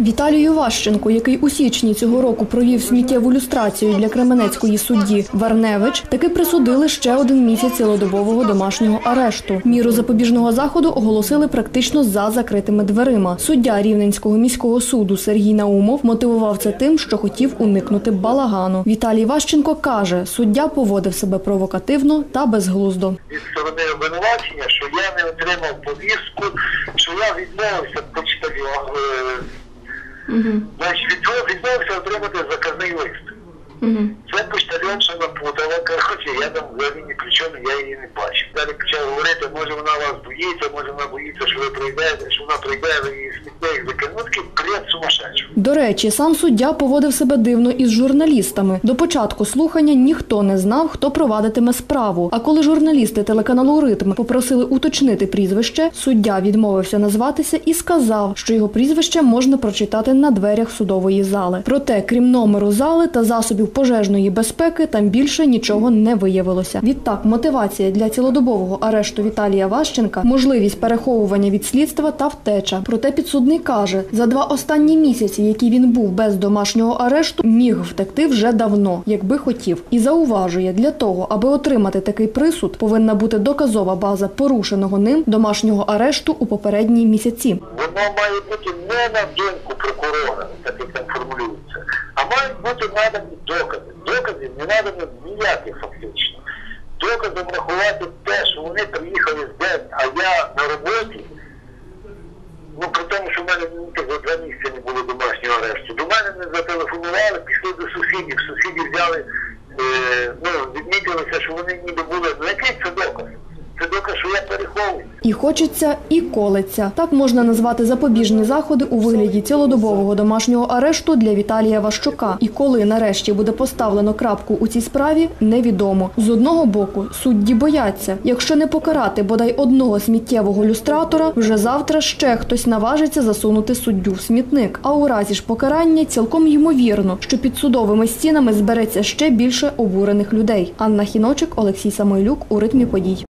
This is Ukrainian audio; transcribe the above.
Віталію Ващенку, який у січні цього року провів сміттєву люстрацію для Кременецької судді Варневич, таки присудили ще один місяць цілодобового домашнього арешту. Міру запобіжного заходу оголосили практично за закритими дверима. Суддя Рівненського міського суду Сергій Наумов мотивував це тим, що хотів уникнути балагану. Віталій Ващенко каже, суддя поводив себе провокативно та безглуздо. від сторони обвинувачення, що я не отримав повістку, що я е, значить відмов- відмовився отримати заказний лист. Це почтальон, що напутала, коротше, я там взагалі ні ключом, я її не бачив. Далі почав говорити, може вона вас боїться, може вона боїться, що ви прийдете, що вона прийде, ви її смітник До речі, сам суддя поводив себе дивно із журналістами. До початку слухання ніхто не знав, хто провадитиме справу. А коли журналісти телеканалу Ритм попросили уточнити прізвище, суддя відмовився назватися і сказав, що його прізвище можна прочитати на дверях судової зали. Проте, крім номеру зали та засобів пожежної безпеки, там більше нічого не виявилося. Відтак, мотивація для цілодобового арешту Віталія Ващенка, можливість переховування від слідства та втеча. Проте підсудний каже, за два останні місяці, які він був без домашнього арешту, міг втекти вже давно, якби хотів. І зауважує, для того, аби отримати такий присуд, повинна бути доказова база порушеного ним домашнього арешту у попередні місяці. Воно має бути не на думку прокурора, так як там формулюється, а мають бути надані докази. Доказів не надані ніяких фактично. Доказом рахувати те, що вони приїхали з день, а я на роботі, ну при тому, що в мене ну, так, за два місяці не було домашнього арешту. До мене не зателефонували, пішли до сусідів. Сусіди взяли, е, ну, відмітилися, що вони ніби були. Ну який це доказ? Це доказ, що. І хочеться, і колеться. Так можна назвати запобіжні заходи у вигляді цілодобового домашнього арешту для Віталія Ващука. І коли нарешті буде поставлено крапку у цій справі, невідомо. З одного боку, судді бояться, якщо не покарати бодай одного сміттєвого люстратора, вже завтра ще хтось наважиться засунути суддю в смітник. А у разі ж покарання цілком ймовірно, що під судовими стінами збереться ще більше обурених людей. Анна Хіночик, Олексій Самойлюк у ритмі подій.